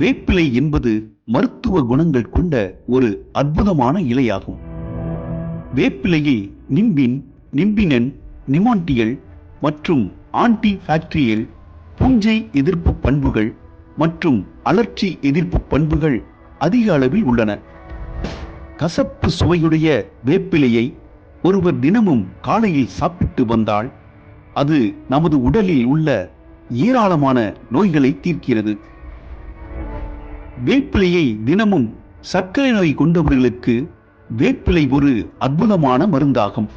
வேப்பிலை என்பது மருத்துவ குணங்கள் கொண்ட ஒரு அற்புதமான இலையாகும். வேப்பிலையில் நிம்பின் நிம்பினன் நிமாண்டியல் மற்றும் ஆன்டி ஃபேக்டரியல் பூஞ்சை எதிர்ப்பு பண்புகள் மற்றும் அலர்ச்சி எதிர்ப்பு பண்புகள் அதிக அளவில் உள்ளன. கசப்பு சுவையுடைய வேப்பிலையை ஒருவர் தினமும் காலையில் சாப்பிட்டு வந்தால் அது நமது உடலில் உள்ள ஏராளமான நோய்களை தீர்க்கிறது. வேப்பிலையை தினமும் சர்க்கரை நோய் கொண்டவர்களுக்கு வேப்பிலை ஒரு அற்புதமான மருந்தாகும்.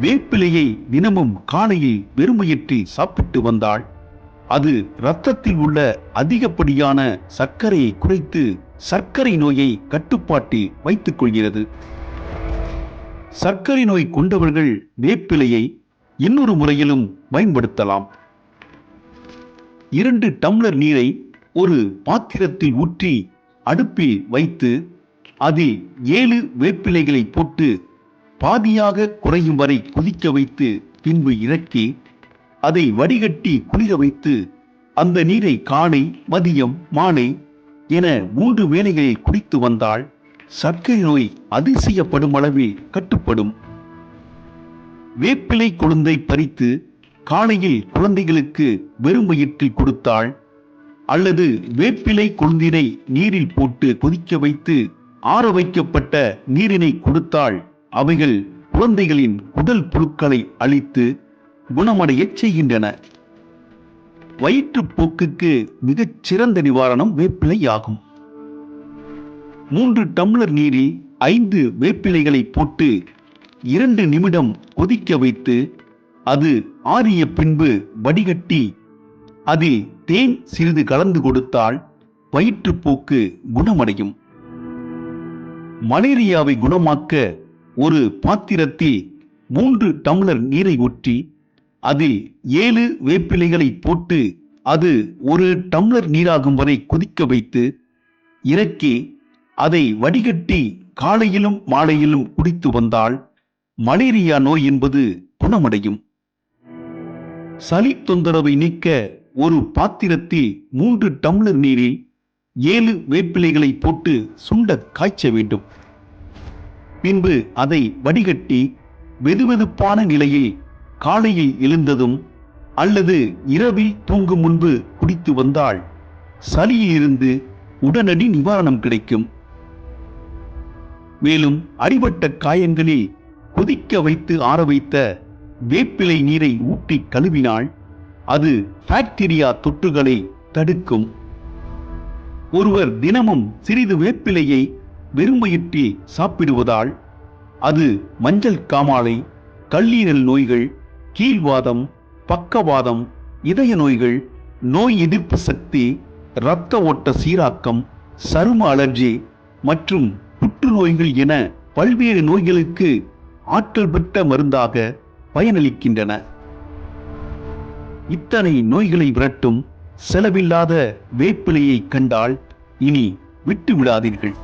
வேப்பிலையை தினமும் காலையில் வெறுமையின்றி சாப்பிட்டு வந்தால் அது இரத்தத்தில் உள்ள அதிகப்படியான சர்க்கரையை குறைத்து சர்க்கரை நோயை கட்டுப்பாட்டில் வைத்துக் கொள்கிறது. சர்க்கரை நோய் கொண்டவர்கள் வேப்பிலையை இன்னொரு முறையிலும் பயன்படுத்தலாம். இரண்டு டம்ளர் நீரை ஒரு பாத்திரத்தில் ஊற்றி அடுப்பில் வைத்து அதில் ஏழு வேப்பிலைகளை போட்டு பாதியாக குறையும் வரை கொதிக்க வைத்து பின்பு இறக்கி அதை வடிகட்டி குளிர வைத்து அந்த நீரை காலை மதியம் மாலை என மூன்று வேலைகளில் குடித்து வந்தால் சர்க்கரை நோய் அதிசயப்படும் அளவில் கட்டுப்படும். வேப்பிலை கொழுந்தை பறித்து காலையில் குழந்தைகளுக்கு வெறும் வயிற்றில் கொடுத்தால் அல்லது வேப்பிலை கொழுந்தினை நீரில் போட்டு கொதிக்க வைத்து ஆற வைக்கப்பட்ட நீரினை கொடுத்தால் அவைகள் குழந்தைகளின் உடல் புழுக்களை அழித்து குணமடையச் செய்கின்றன. வயிற்றுப்போக்குக்கு மிகச் சிறந்த நிவாரணம் வேப்பிலை ஆகும் மூன்று டம்ளர் நீரில் ஐந்து வேப்பிலைகளை போட்டு இரண்டு நிமிடம் கொதிக்க வைத்து அது ஆறிய பின்பு வடிகட்டி அதில் தேன் சிறிது கலந்து கொடுத்தால் வயிற்றுப்போக்கு குணமடையும். மலேரியாவை குணமாக்க ஒரு பாத்திரத்தில் மூன்று டம்ளர் நீரை ஊற்றி அதில் ஏழு வேப்பிலைகளை போட்டு அது ஒரு டம்ளர் நீராகும் வரை கொதிக்க வைத்து இறக்கி அதை வடிகட்டி காலையிலும் மாலையிலும் குடித்து வந்தால் மலேரியா நோய் என்பது குணமடையும். சளி தொந்தரவை நீக்க ஒரு பாத்திரத்தில் மூன்று டம்ளர் நீரில் ஏழு வேப்பிலைகளை போட்டு சுண்ட காய்ச்ச வேண்டும். பின்பு அதை வடிகட்டி வெதுவெதுப்பான நிலையில் காலையில் எழுந்ததும் அல்லது இரவில் தூங்கும் முன்பு குடித்து வந்தால் சளியிலிருந்து உடனடி நிவாரணம் கிடைக்கும். மேலும் அடிபட்ட காயங்களில் கொதிக்க வைத்து ஆற வைத்த வேப்பிலை நீரை ஊற்றி கழுவினால் அது பாக்டீரியா தொற்றுகளை தடுக்கும். ஒருவர் தினமும் சிறிது வேப்பிலையை வெறும் சாப்பிடுவதால் அது மஞ்சள் காமாலை கல்லீரல் நோய்கள் கீழ்வாதம் பக்கவாதம் இதய நோய்கள் நோய் எதிர்ப்பு சக்தி இரத்த ஓட்ட சீராக்கம் சரும அலர்ஜி மற்றும் புற்றுநோய்கள் என பல்வேறு நோய்களுக்கு ஆற்றல் பெற்ற மருந்தாக பயனளிக்கின்றன. இத்தனை நோய்களை விரட்டும் செலவில்லாத வேப்பிலையை கண்டால் இனி விட்டு விடாதீர்கள்